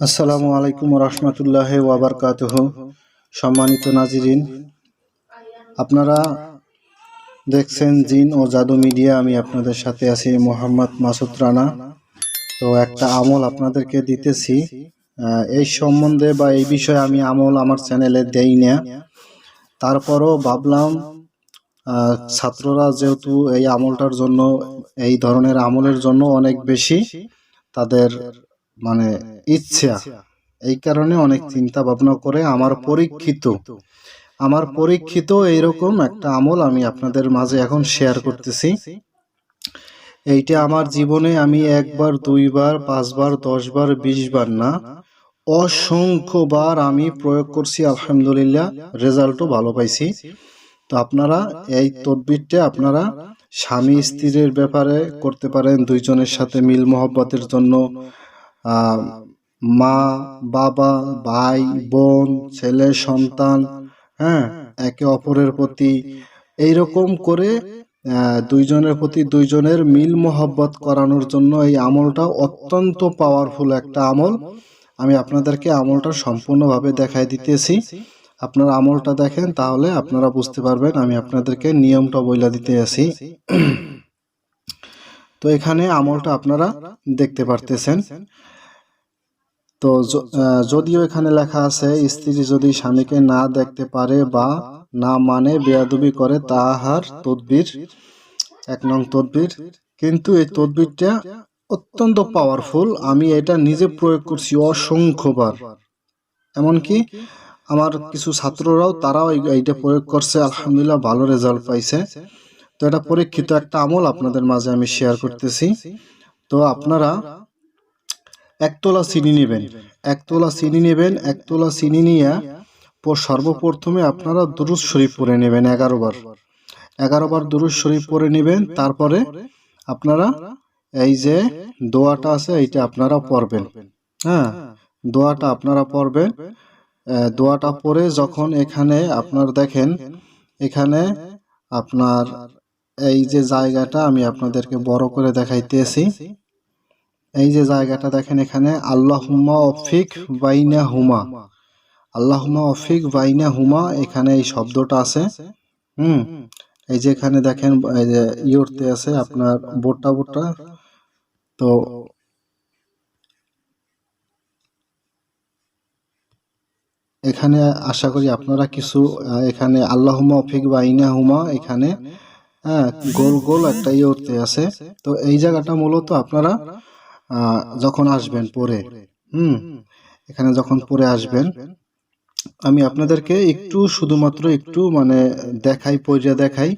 আসসালামু আলাইকুম রহমতুল্লাহ ওয়াবারকাতুহ সম্মানিত নাজিরিন, আপনারা দেখছেন জিন ও জাদু মিডিয়া, আমি আপনাদের সাথে আছি মোহাম্মদ মাসুদ রানা। তো একটা আমল আপনাদেরকে দিতেছি। এই সম্বন্ধে বা এই বিষয়ে আমি আমল আমার চ্যানেলে দেই না। তারপরও ভাবলাম ছাত্ররা যেহেতু এই আমলটার জন্য, এই ধরনের আমলের জন্য অনেক বেশি, তাদের মানে ইচ্ছা। এই কারণে অনেক চিন্তা ভাবনা করে আমার পরীক্ষিত। আমার পরীক্ষিত এইরকম একটা আমল আমি আপনাদের মাঝে এখন শেয়ার করতেছি। এইটা আমার জীবনে আমি একবার, দুইবার, পাঁচবার, দশবার, বিশবার না, অসংখ্যবার আমি প্রয়োগ করছি, আলহামদুলিল্লাহ রেজাল্টও ভালো পাইছি। তো আপনারা এই তদবিরটা আপনারা স্বামী স্ত্রীর ব্যাপারে করতে পারেন, দুইজনের সাথে মিল মহব্বতের জন্য মা, বাবা, ভাই, বোন, ছেলে, সন্তান হ্যাঁ একে অপরের প্রতি এইরকম করে দুইজনের প্রতি দুইজনের মিল মোহব্বত করানোর জন্য এই আমলটা অত্যন্ত পাওয়ারফুল একটা আমল। আমি আপনাদেরকে আমলটা সম্পূর্ণভাবে দেখাই দিতেছি। আপনারা আমলটা দেখেন, তাহলে আপনারা বুঝতে পারবেন, আমি আপনাদেরকে নিয়মটা বইলা দিতে আসি তো এখানে আমলটা আপনারা দেখতে পারতেছেন। তো যদিও এখানে লেখা আছে, স্ত্রী যদি স্বামীকে না দেখতে পারে বা না মানে বেয়াদবি করে, তাহার তদবির, এক নং তদবির। কিন্তু এই তদবিরটা অত্যন্ত পাওয়ারফুল আমি এটা নিজে প্রয়োগ করছি অসংখ্যবার। এমনকি আমার কিছু ছাত্ররাও, তারাও এইটা প্রয়োগ করছে। আলহামদুলিল্লাহ ভালো রেজাল্ট পাইছে। তো এটা পরীক্ষিত একটা আমল আপনাদের মাঝে আমি শেয়ার করতেছি। তো আপনারা একতলা চিনি নেবেন। একতলা চিনি নেবেন, একতলা চিনি নিয়ে সর্বপ্রথমে আপনারা দুরুজ শরীফ পরে নেবেন এগারো বার। এগারো বার দুরুজ শরীফ পরে নেবেন, তারপরে আপনারা এই যে দোয়াটা আছে, এইটা আপনারা পড়বেন। হ্যাঁ দোয়াটা আপনারা পড়বেন। দোয়াটা পরে যখন এখানে আপনার দেখেন, এখানে আপনার এই যে জায়গাটা আমি আপনাদেরকে বড় করে দেখাইতেছি। এই যে জায়গাটা দেখেন এখানে, আল্লাহুম্মা অফিক বাইনা হুমা আল্লাহুম্মা অফিক বাইনা হুমা এখানে এই শব্দটা আছে। হুম, এই যে এখানে দেখেন, এই আছে আপনার বোটটা বোটটা তো এখানে আশা করি আপনারা কিছু এখানে আল্লাহুম্মা অফিক বাইনা হুমা এখানে হ্যাঁ গোল গোল একটা ইয়রতে আছে। তো এই জায়গাটা মূলত আপনারা যখন আসবেন পরে। হুম, এখানে যখন পরে আসবেন, আমি আপনাদেরকে একটু শুধুমাত্র একটু মানে দেখাই পর্যা দেখাই।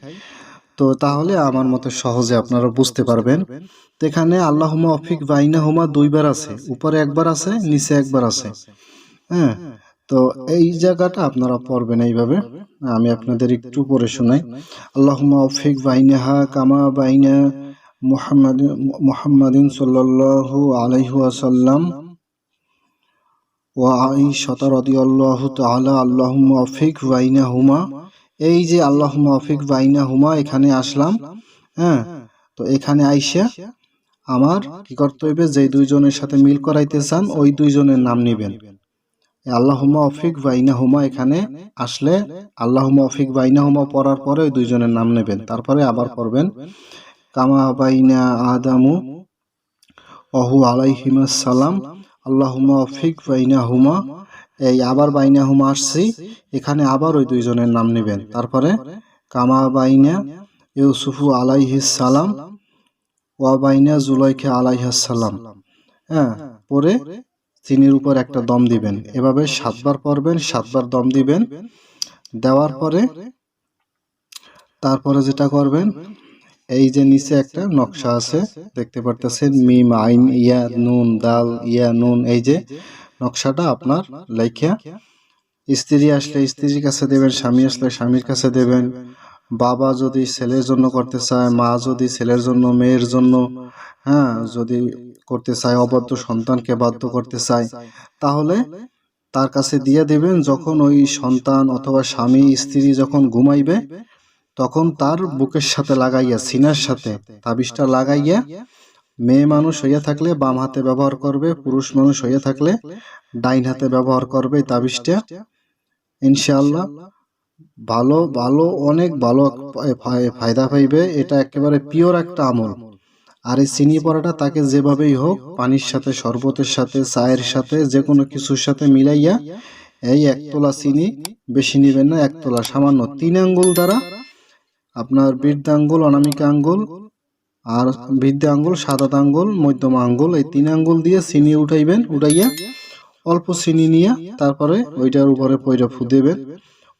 তো তাহলে আমার মতে সহজে আপনারা বুঝতে পারবেন। তো এখানে আল্লাহুমা অফিক বাইনা হুমা দুইবার আছে। উপরে একবার আছে, নিচে একবার আছে। হ্যাঁ তো এই জায়গাটা আপনারা পড়বেন এইভাবে। আমি আপনাদের একটু পড়ে শোনাই। আল্লাহুমা অফিক বাইনাহা কামা বাইনা মুহাম্মাদ, মুহাম্মাদিন সাল্লাল্লাহু আলাইহি ওয়াসাল্লাম ওয়া আইশাতা রাদিয়াল্লাহু তাআলা আল্লাহুম্মা আফিক বাইনাহুমা। এই যে আল্লাহুম্মা আফিক বাইনাহুমা, এখানে আসলাম হ্যাঁ? তো এখানে আইসা আমার কি করতে হইবে? যে দুইজনের সাথে মিল করাইতে চান, ওই দুইজনের নাম নিবেন। আল্লাহুম্মা আফিক বাইনাহুমা এখানে আসলে আল্লাহুম্মা আফিক বাইনাহুমা পড়ার পরে ওই দুইজনের নাম নেবেন, তারপরে আবার পড়বেন। কামা বাইনা আদামু অহু আলাইহিমাস সালাম। আল্লাহুমা অফিক বাইনা হুমা এই আবার বাইনা হুমা আসছি। এখানে আবার ওই দুইজনের নাম নেবেন। তারপরে কামা বাইনা ইউসুফু আলাইহিস ওয়া বাইনা জুলাইখা আলাইহাস সালাম। হ্যাঁ পরে চিনির উপর একটা দম দিবেন। এভাবে সাতবার পড়বেন, সাতবার দম দিবেন। দেওয়ার পরে তারপরে যেটা করবেন এই যে নিচে একটা নকশা আছে, দেখতে পারতেছেন, মিম, আইন, ইয়া, নুন, দাল, ইয়া, নুন, এই যে নকশাটা আপনার লেখা স্ত্রী আসলে স্ত্রীর কাছে দেবেন, স্বামী আসলে স্বামীর কাছে দেবেন। বাবা যদি ছেলের জন্য করতে চায়, মা যদি ছেলের জন্য, মেয়ের জন্য হ্যাঁ যদি করতে চায়, অবাধ্য সন্তানকে বাধ্য করতে চায়, তাহলে তার কাছে দিয়ে দেবেন, যখন ওই সন্তান অথবা স্বামী, স্ত্রী যখন ঘুমাইবে তখন তার বুকের সাথে লাগাইয়া সিনার সাথে তাবিজটা লাগাইয়া মেয়ে মানুষ হইয়া থাকলে বাম হাতে ব্যবহার করবে, পুরুষ মানুষ হইয়া থাকলে ডাইন হাতে ব্যবহার করবে তাবিজটা। ইনশাআল্লাহ ভালো ভালো, অনেক ভালো ফায়দা পাইবে। এটা একেবারে পিওর একটা আমল। আর এই চিনি পড়াটা তাকে যেভাবেই হোক, পানির সাথে, শরবতের সাথে, চায়ের সাথে যে কোনো কিছুর সাথে মিলাইয়া এই একতলা চিনি বেশি নেবেন না, একতলা সামান্য তিন আঙ্গুল দ্বারা আপনার বৃদ্ধ আঙ্গুল অনামিকা আঙ্গুল আর বৃদ্ধ আঙ্গুল সাদা আঙ্গুল মধ্যম আঙ্গুল এই তিন আঙ্গুল দিয়ে চিনি উঠাইবেন, উঠাইয়া অল্প চিনি নিয়ে তারপরে ওইটার উপরে পয়রা ফু দেবেন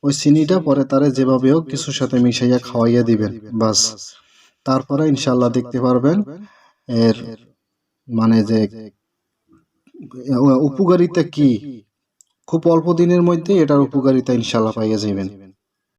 ওই চিনিটা পরে তারে যেভাবে হোক কিছুর সাথে মিশাইয়া খাওয়াইয়া দিবেন, বাস। তারপরে ইনশাল্লাহ দেখতে পারবেন এর মানে যে উপকারিতা কি। খুব অল্প দিনের মধ্যে এটার উপকারিতা ইনশাল্লাহ পাইয়া যাবেন